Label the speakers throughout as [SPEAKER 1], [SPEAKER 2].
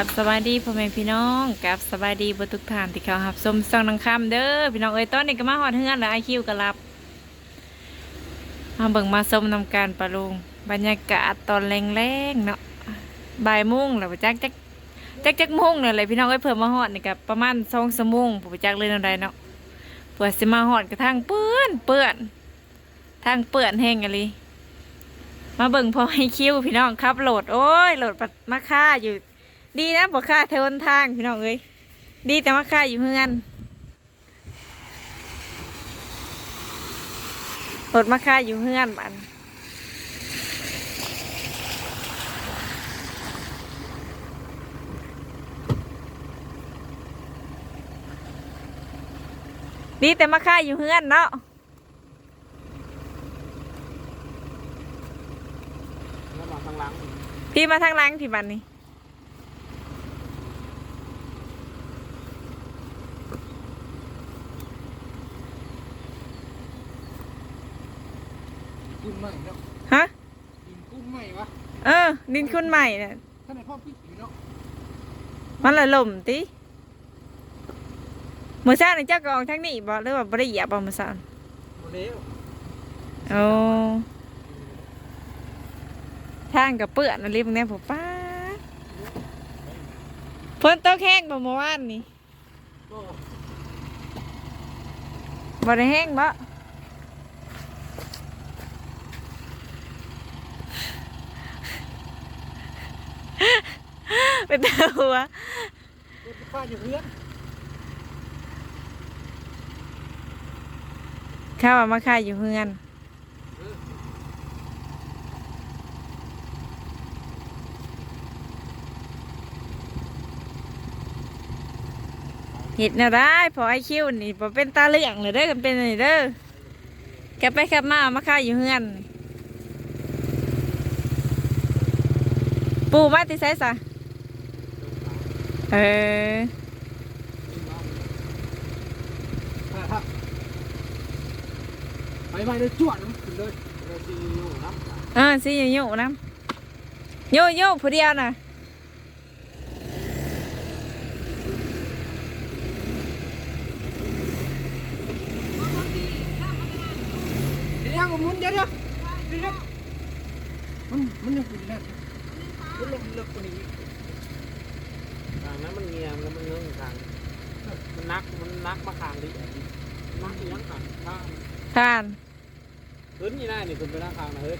[SPEAKER 1] กับสวัสดีพ่อแม่พี่น้องกับสวัสดีบทุกท่านที่เขาหับชมซองนังคำเด้อพี่น้องเอ้ยตอนนี้ก็มาหอดเฮือนแล้วไอคิวก็รับมาเบิ่งมาชมนำการปะลุงบรรยากาศตอนแรงๆเนาะบ่ายมุ่งแล้วจักจักจักจักมุ่งเนี่ยเลยพี่น้องเอ้ยเพิ่มมาหอดนี่กับประมาณสองสมุงผมจักเลยนั่นใดเนาะเผื่อสิมาหอดกระทั่งเปื้อนเปื้อนทางเปื้อนแห้งอะไรมาเบิ่งพอให้คิวพี่น้องครับโหลดโอ้ยโหลดปัดมาค่าอยู่ ดีนะบ่ค่าเทวนทางพี่น้องเอ้ยดีแต่มาค่าอยู่เฮือนโหลดมาค่าอยู่เฮือนบันดีแต่มาค่าอยู่เฮือนเนาะ
[SPEAKER 2] แล้วมาข้างหลัง
[SPEAKER 1] พี่มาทางหล้างพี่บันนี่
[SPEAKER 2] กุ้งใหม่เนาะ
[SPEAKER 1] ฮะ
[SPEAKER 2] กินกุ้งใหม่วะ
[SPEAKER 1] เออ ดินคุณใหม่เนี่ย
[SPEAKER 2] ท่านไหนพ่อพี่อยู่เนาะ
[SPEAKER 1] มันละล่มติเมื่อเช้านี่เจ้าก็ออกทางนี้บ่หรือว่าบ่ได้เหยียบบ่เมื่อเช้า
[SPEAKER 2] โมเดล
[SPEAKER 1] โอ้ทางกับเปื้อนอะไรพวกนี้ผมป้าดฝนตกแห้งบ่เมื่อวานนี่
[SPEAKER 2] ก็
[SPEAKER 1] บ่ได้แห้งบ่ เป็นตัวหัว
[SPEAKER 2] รถฟ้าอยู่เพื่อน
[SPEAKER 1] ข้าวเอามาขายอยู่เฮือนเห็ดแนวได้พอไอคิวนี่พอเป็นตาเหลืองเลยเด้อกันเป็นนี่เด้อแกไปขับมาเอามาขายอยู่เฮือน ปูมาติใส่ซะ เออ
[SPEAKER 2] ครับไปไปเลยจวดมันขึ้นเลยเราซีอยู่น้ำ
[SPEAKER 1] เออสิอยู่อยู่น้ำอยู่อยู่ผู้เดียวน่ะ
[SPEAKER 2] เดี๋ยวยังมุนเดี๋ยวเดี๋ยวเดี๋ยวมันมันยังขึ้นแน่มันลงเลิกกว่านี้ ทางนั้นมันเงียบแล้วมันเงื่อนทาง มันนักมันนักมาขางดินักยังขางข้าง
[SPEAKER 1] ผ่าน
[SPEAKER 2] ขึ้นยี่หน้านี่ขึ้นไปหน้าทางนะเฮ้ย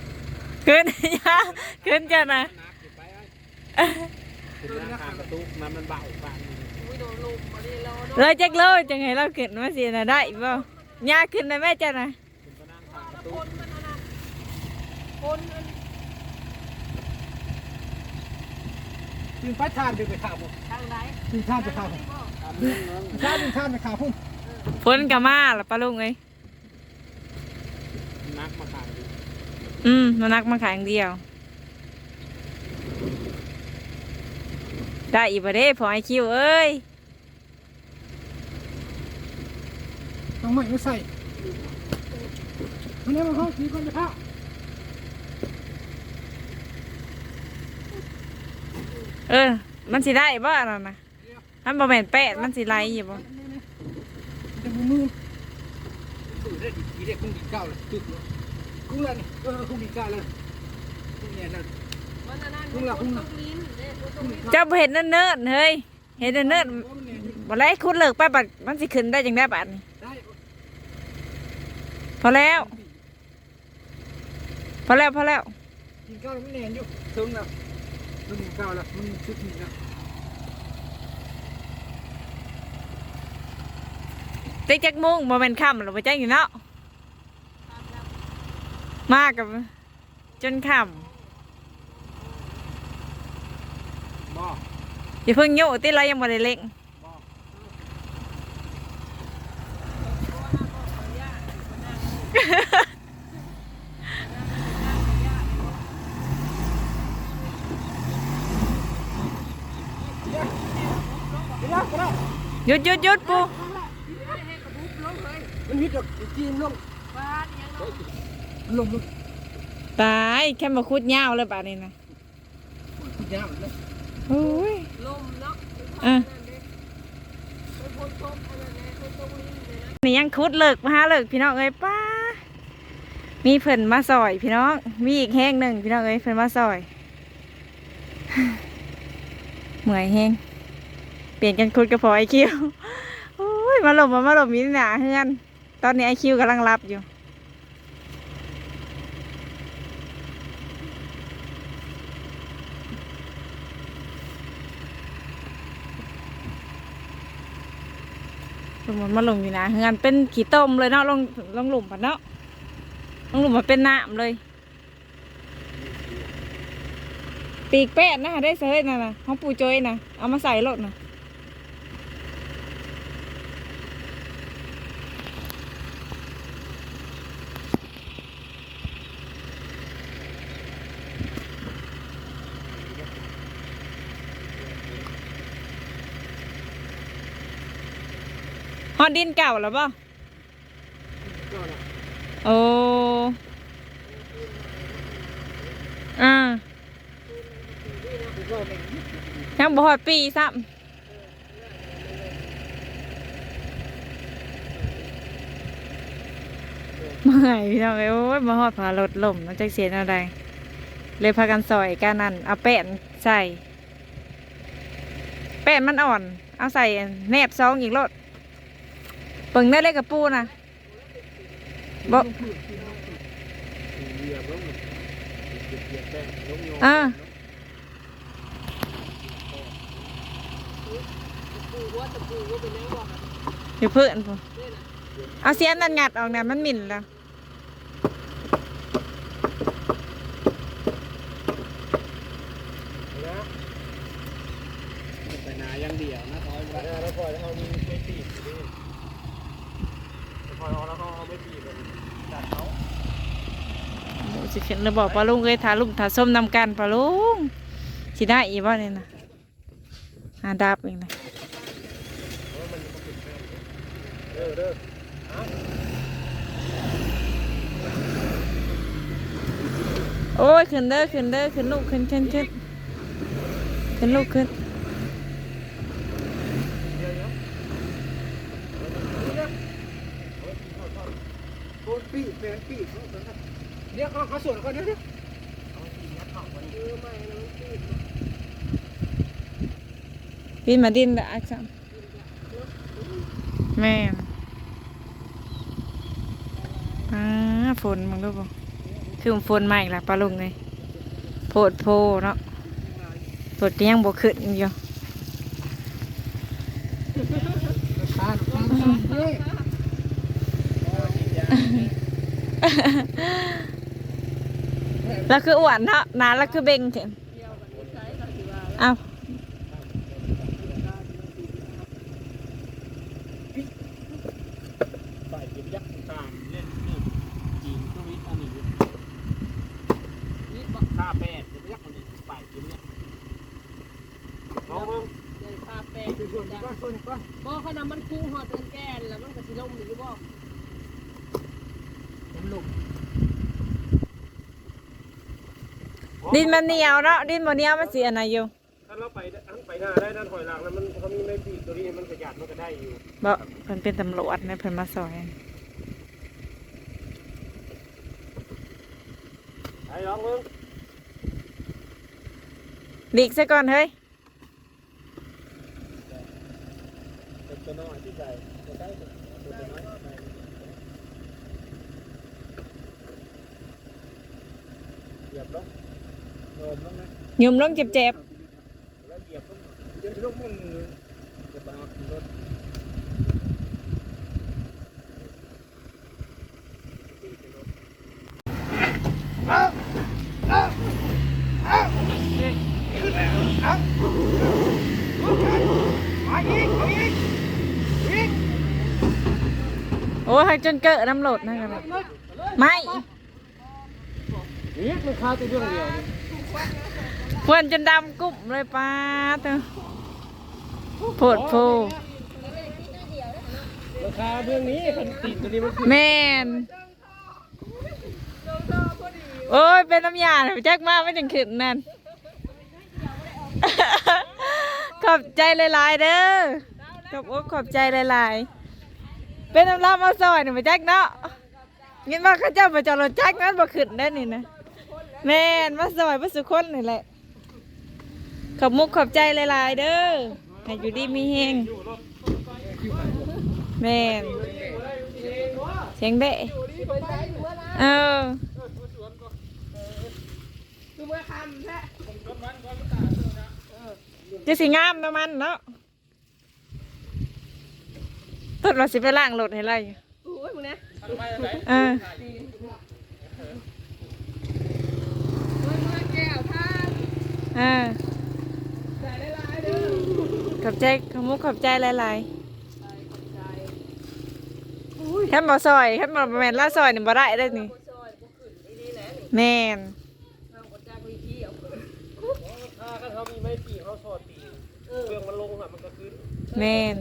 [SPEAKER 1] ขึ้นยาขึ้นจ้ะนะ
[SPEAKER 2] นักอยู่ไปไอ้ขึ้นหน้าทางประตูมันมันเบาบาง
[SPEAKER 1] เราจักโลจังไงเราขึ้นมาสินะได้บ่ยาขึ้นนะแม่จ้ะนะ
[SPEAKER 2] ขึ้น ไปหน้าทางประตูดึงไปทานดึงไปขาผมทางไหนดึงทานไปขาผมดึงทานดึงทานไปขาผม
[SPEAKER 1] ฝนก็มาละปะลุงเอ้ย
[SPEAKER 2] นักมาขาดิ
[SPEAKER 1] อืมมานักมาขายอย่างเดียว ได้อีกบ่เด้พอไอคิวเอ้ย
[SPEAKER 2] ต้องไม่ไม่ใส่มันนี่มันเข้าทีก่อนจะเข้า
[SPEAKER 1] เออ มันสิได้บ่อันนั่นน่ะมันบ่แม่นแปดมันสิไหลอยู่บ่
[SPEAKER 2] จะมือมือสูดได้ดีเด็กคงดีเก้าเลยตึกเลยคุ้งละนี่เออคงดีเก้าเลยคุ้งเนี่ยนั่นคุ้งละคุ้งละ
[SPEAKER 1] เจ้าบ่เห็นเนิ่นๆเฮ้ยเห็นเนิ่นๆบ่ไล่คุณเลิกไปบัดมันสิขึ้นได้จังได้บัดนี้
[SPEAKER 2] ได้
[SPEAKER 1] พอแล้ว พอแล้วพอแล้ว
[SPEAKER 2] กินข้าวแล้วมันแน่นอยู่ถึงแล้ว มันกินข้าล้วมันชุดนี้ล้ว
[SPEAKER 1] ติ๊กจักมุ้งบ่แม่นค่ำหรอกบ่จังอยู่เนาะมากับจนค่
[SPEAKER 2] บ่ำ
[SPEAKER 1] อย่าเพิ่งโยกติเรยังบ่ได้เล่ง
[SPEAKER 2] บ่
[SPEAKER 1] หยุดหยุดหยุดปู
[SPEAKER 2] มันฮิตดอกจีนลงลงลง
[SPEAKER 1] ตายแค่มาคุดยาวเลยป่านนี้นะ
[SPEAKER 2] ยาวเลย
[SPEAKER 1] โอ้ย
[SPEAKER 3] ลมเนาะ
[SPEAKER 1] เออ
[SPEAKER 3] ไปพ้นทบอันนั้นแหละไปตรงนี้เลยนะ
[SPEAKER 1] นี่ยังคุดเลิกมาหาเลิกพี่น้องเอ้ยป้ามีเพิ่นมาซอยพี่น้อง มีอีกแห้งหนึ่งพี่น้องเอ้ยเพิ่นมาซอยเหมื่อยแห้ง เปลี่ยนกันคุดกระพาะไอคิวโอ้ยมาหลบมามาหลบมีหนาเฮือน ตอนนี้ไอคิวกำลังรับอยู่ ลงมามาลงอยู่นะเฮือนเป็นขี้ต้มเลยเนาะลงลงหลุมผัดเนาะลงหลุมมาเป็นน้ำเลย ปีกแป้นนะได้เสยน่ะนะห้องปูโจยนะเอามาใส่รถนะ ดดินเก่าแล้วป่ะโอ้อ่ายังบ่ฮอดปีซ้ำเมื่อยพี่น้องเอ้ยโอ้ยมาฮอดพารถล่มน้องจักเสียนอะไรเลยพากันซอยกันนั่นเอาแป้นใส่ แป้นมันอ่อน เอาใส่แนบซองอีกรถ เปิงได้เลยกับปูนะบ่
[SPEAKER 2] เหยียบลงเหยียบแป้งลงโยน
[SPEAKER 1] อ่า
[SPEAKER 3] อกอ
[SPEAKER 1] ยู่เพื่อนพูเอาเสียนนั่นงัดออกนะมันหมิ่นแล้ว
[SPEAKER 2] นะไปนายังเดียวนะคอยแล้วแล้วคอยแล้วเขามีไม่ปีกดิคอยเอาแล้วเขาเอาไม่ปีกจัดเขา
[SPEAKER 1] โอ้สิขึ้ นแล้วบอกปลาลุงเอ้ยทาลุงทาส้มนำกันปลาลุงสิได้อีบ่เนี่ยนะหาดาบอีกนะ
[SPEAKER 2] เด้อเด้อ
[SPEAKER 1] โอ้ยขึ้นเด้อขึ้นเด้อขึ้นลูกขึ้นขึ้นขึ้นขึ้นลูกขึ้น
[SPEAKER 2] โดนปีแมงปี เดี๋ยวเขาเขาส่วนเขาเดี๋ยวเดี๋ยว
[SPEAKER 1] ปีนมาดินละอักษรแม่นอ่าฝนมึงดูบ่คือฝนใหม่ละปลาลุงเลยโพดโพเนาะโพดก็ยังบ่ขึ้นอยู่ แล้วคืออ้วนเนาะหนาแล้วคือเบ่งเถอะเอ้า
[SPEAKER 2] ใส่กินยักษ์ต่างเล่นนี่จีนก็วิทย์อันนี้นี่บักข้าแปดยักษ์อันนี้ไปกินเนี่ยลองมึง
[SPEAKER 3] เดินพาแปะ
[SPEAKER 2] ไปส่วนนี้ก่อวนนี้ก่อน
[SPEAKER 3] บ่ขนาดมันคู่หอดเดินแกนแล้วมันก็สิลงอยู่บ่
[SPEAKER 2] ผมลุก
[SPEAKER 1] ดินมันเหนียวเนาะดินบ่เหนียวมันสิอันไหนอยู่
[SPEAKER 2] ถ้าเราไปอันไปหน้าได้ด้านถอยหลังแล้วมันเขามีไม่ปีกตัวนี้มันขยันมันก็ได้อยู่
[SPEAKER 1] บ่เพิ่นเป็นตำรวจนะเพิ่นมาสอย
[SPEAKER 2] ไอ้ลองมึง
[SPEAKER 1] หลีกซะก่อนเฮ้ย
[SPEAKER 2] เป็นตัวน้อยที่ใส่ตัวใกล้ตัวตัวน้อยเหยียบลงโย มลงนะ
[SPEAKER 1] ยุมลงเจ็บ
[SPEAKER 2] แล้วเหยียบลงเดี๋ยวจะลงมึงจะไปเอารถ
[SPEAKER 1] ๆโอ้ยจนเกิดน้ำโหลดนั่นกันไม่
[SPEAKER 2] นี่มันคาตัวเดียวเดียว
[SPEAKER 1] เพื่อนจนดำกุ้มเลยป้าเตอโพดโพ
[SPEAKER 2] ราคาเรื่องนี้พันตีนตัวนี้มันคือ
[SPEAKER 1] แม่นโอ้ยเป็นน้ำยาเลยแจ็คมากไม่ถึงขึ้นนั่นอบใจหลายๆเด้อขอบอกขอบใจหลายๆเป็นน้ำลามาซอยนี่มาจักเนาะเงินว่าเข้าเจ้ามาจอดรถจักนั้นบ่ขึ้นได้อนี่นะ แม่นมาซอยมาสุคนนี่แหละขอบมุกขอบใจหลายๆเด้อให้อยู่ดีมีเฮงแม่นเสียงเบะเออ
[SPEAKER 3] คือเมื่อคำแท้
[SPEAKER 1] จะสิงามเนาะมันเนาะต้นว่าสิไปล้างรถให้ไร
[SPEAKER 3] โอ้ยมึงนะ
[SPEAKER 1] เออ
[SPEAKER 3] เมื่อเมื่อแก้วท่าน
[SPEAKER 1] เออ
[SPEAKER 3] ใส่ได้หลายเด้อ
[SPEAKER 1] ขอบใจขอบมุกขอบใจหลาย
[SPEAKER 3] ใจ
[SPEAKER 1] ๆแค่บ่ซอยแค่บ่แม่นละซอยนี่บ่ได้ได้อนี่
[SPEAKER 3] ซอยบ่ขึ้นอีนี่แหละนี่
[SPEAKER 1] แม่น
[SPEAKER 3] ทางกดจากวิธีเอาขึ้น
[SPEAKER 2] ถ้าเขามีไม้ปีเขาสอดปีเครื่องมันลงอะมันก็ขึ้น
[SPEAKER 1] แม่น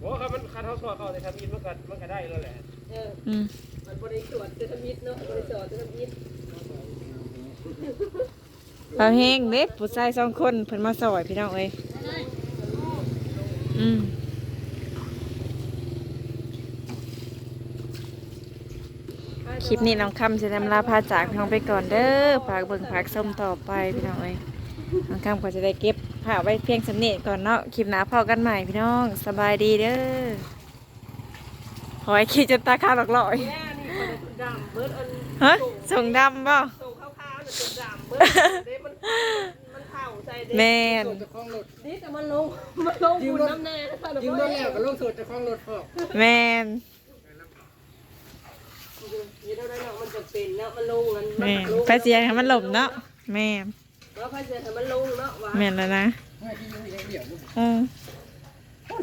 [SPEAKER 2] โอ้ครับมันคันเขาสอดเขาในทำอินมันก็มันก็ได้แล้วแหละ
[SPEAKER 3] เออ
[SPEAKER 1] อืม
[SPEAKER 3] มันบริสุทธิ์จะทำมิดเนาะบริสุทธิ์จะทำมิด
[SPEAKER 1] เราเฮงเด้ผู้ชายสองคนเพิ่นมาซอยพี่น้องเอ้ยอืมคลิปนี้น้องคำจะนำลาพาจากพี่น้องไปก่อนเด้อฝากเบิ่งฝากส้มต่อไปพี่น้องเอ้ยน้องคำก็จะได้เก็บผ้าไว้เพียงสำเนีก่อนเนาะคลิปหน้าพอกันใหม่พี่น้องสบายดีเด้อขอให้คิดจนตาข้าหลอกลอย
[SPEAKER 3] แม่นี่คนละดำเบิดอัน
[SPEAKER 1] ฮะส่งดำบ่
[SPEAKER 3] ส่งขาวๆน่ะเป็นดำเบิดเด้มันมันเผาใส่เด้
[SPEAKER 1] แม่น
[SPEAKER 2] โสดจะคล้องรถ
[SPEAKER 3] นี่แต่มันลงมันลงคุณน้ำแน่นะคะ
[SPEAKER 2] ยิงต้นแล้วก็ลงโสดจะคล้องรถพอก
[SPEAKER 1] แม่น
[SPEAKER 3] นี่เท่านั้นเนาะมันจะเป็นเนาะมันลงมัน
[SPEAKER 1] แม่น
[SPEAKER 3] ลง
[SPEAKER 1] ไปเสียงให้มันหลบเนาะแม่น
[SPEAKER 3] แล้วพอเสร็จให้มันลงเนาะว่า
[SPEAKER 1] แม่นแล้วนะ
[SPEAKER 2] เมื่อที่อยู่อย่างเดียว
[SPEAKER 1] อืม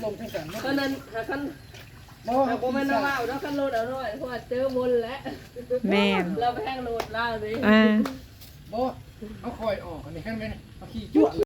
[SPEAKER 2] ลงทั้งกัน
[SPEAKER 3] ตอนนั้นหาคัน
[SPEAKER 2] บ่
[SPEAKER 3] หาโบแม่นว่าเอาแล้วคันโลดเอาหน่อยเพราะว่าเจอมนต์แล้ว
[SPEAKER 1] แม่น
[SPEAKER 3] เราไปแห้งโลดล่าสิ
[SPEAKER 1] อ่า
[SPEAKER 2] บ่เอาคอยออกอันนี้แค่ไหมเอาขี้จุ่